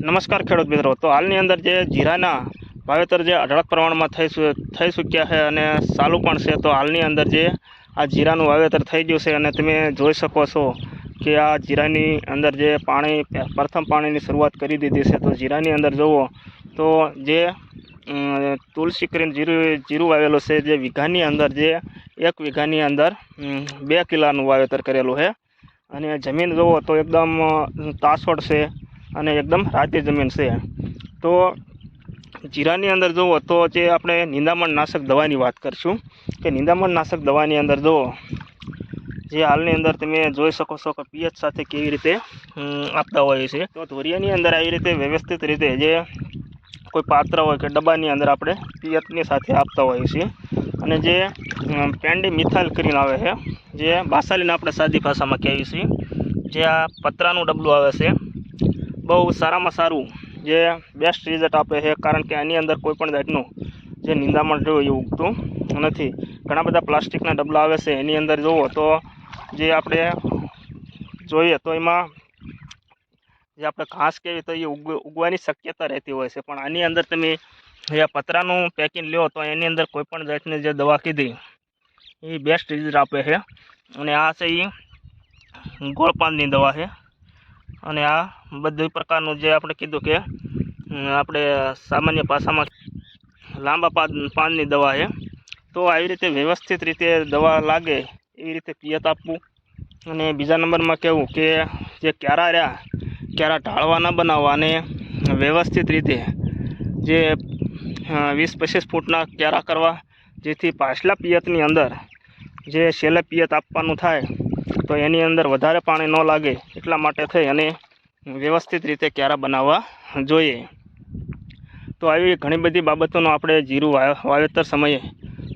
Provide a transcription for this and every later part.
નમસ્કાર ખેડૂત મિત્રો. તો હાલની અંદર જે જીરાના વાવેતર જે અઢળક પ્રમાણમાં થઈ થઈ ચૂક્યા છે અને ચાલુ પણ છે, તો હાલની અંદર જે આ જીરાનું વાવેતર થઈ ગયું છે અને તમે જોઈ શકો છો કે આ જીરાની અંદર જે પાણી, પ્રથમ પાણીની શરૂઆત કરી દીધી છે. તો જીરાની અંદર જુઓ તો જે તુલસી કરીને જીરું જીરું વાવેલું છે, જે વીઘાની અંદર જે એક વીઘાની અંદર બે કિલાનું વાવેતર કરેલું છે. અને જમીન જુઓ તો એકદમ તાસોડ છે. અને એકદમ રાતી જમીન છે. તો જીરાની અંદર જુઓ તો જે આપણે નિંદામણ નાશક દવાની વાત કરીશું. કે નિંદામણ નાશક દવાની અંદર જુઓ, જે હાલની અંદર તમે જોઈ શકો છો કે પીએચ સાથે કેવી રીતે આપતા હોય છે. તો ધોરિયાની અંદર આવી રીતે વ્યવસ્થિત રીતે જે કોઈ પાત્ર હોય કે ડબ્બાની અંદર આપણે પિયતની સાથે આપતા હોઈએ છીએ અને જે પેન્ડી મિથાઇલ કરીને આવે છે, જે બાસાલીને આપણે સાદી ભાષામાં કહીએ છીએ. જે આ પતરાનું ડબલું આવે છે. બહુ સારામાં સારું જે બેસ્ટ રિઝલ્ટ આપે છે, કારણ કે આની અંદર કોઈપણ જાતનું જે નિંદામણ જોયું એ ઉગતું નથી. ઘણા બધા પ્લાસ્ટિકના ડબલા આવે છે, એની અંદર જુઓ તો જે આપણે જોઈએ તો એમાં જે આપણે ઘાસ કેવી તો એ ઉગ, ઉગવાની શક્યતા રહેતી હોય છે, પણ આની અંદર તમે એ પતરાનું પેકિંગ લ્યો તો એની અંદર કોઈપણ જાતની જે દવા કીધી એ બેસ્ટ રિઝલ્ટ આપે છે. અને આ છે એ ગોળપાનની દવા છે. અને આ બધી પ્રકારનું જે આપણે કીધું કે આપણે સામાન્ય ભાષામાં લાંબા પાન પાનની દવા છે. તો આવી રીતે વ્યવસ્થિત રીતે દવા લાગે એવી રીતે પિયત આપવું. અને બીજા નંબરમાં કહેવું કે, જે ક્યારા રહ્યા, ક્યારા ઢાળવા ન બનાવવા અને વ્યવસ્થિત રીતે જે વીસ પચીસ ફૂટના ક્યારા કરવા, જેથી પાછલા પિયતની અંદર જે છેલ્લે પિયત આપવાનું થાય, તો એની અંદર વધારે પાણી ન લાગે. એટલા માટે થઈ અને વ્યવસ્થિત રીતે ક્યારા બનાવવા જોઈએ. તો આવી ઘણી બધી બાબતોનું આપણે જીરું વાવેતર સમયે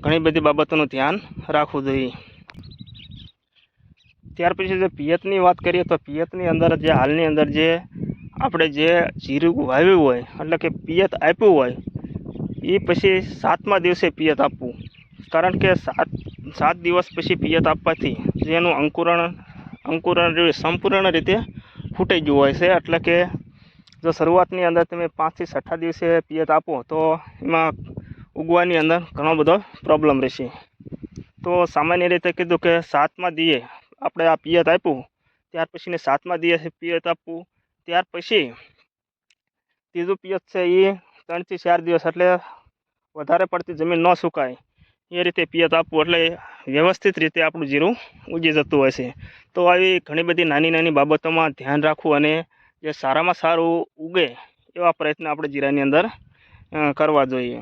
ઘણી બધી બાબતોનું ધ્યાન રાખવું જોઈએ. ત્યાર પછી જો પિયતની વાત કરીએ તો પિયતની અંદર જે હાલની અંદર જે આપણે જે જીરું વાવ્યું હોય, એટલે કે પિયત આપ્યું હોય, એ પછી સાતમા દિવસે પિયત આપવું. કારણ કે સાત સાત દિવસ પછી પિયત આપવાથી જેનું અંકુરણ અંકુરણ સંપૂર્ણ રીતે ફૂટી ગયું હોય છે. એટલે કે જો શરૂઆતની અંદર તમે પાંચથી છઠ્ઠા દિવસે પિયત આપો, તો એમાં ઉગવાની અંદર ઘણો બધો પ્રોબ્લેમ રહેશે. તો સામાન્ય રીતે કીધું કે સાતમા દીએ આપણે આ પિયત આપ્યું, ત્યાર પછીને સાતમા દીએ પિયત આપવું, ત્યાર પછી ત્રીજું પિયત છે એ ત્રણથી ચાર દિવસ એટલે વધારે પડતી જમીન ન સુકાય. એ રીતે પિયત આપવું એટલે વ્યવસ્થિત રીતે આપણું જીરું ઉગી જતું હોય છે. તો આવી ઘણી બધી નાની નાની બાબતોમાં ધ્યાન રાખવું અને જે સારામાં સારું ઉગે એવા પ્રયત્ન આપણે જીરાની અંદર કરવા જોઈએ.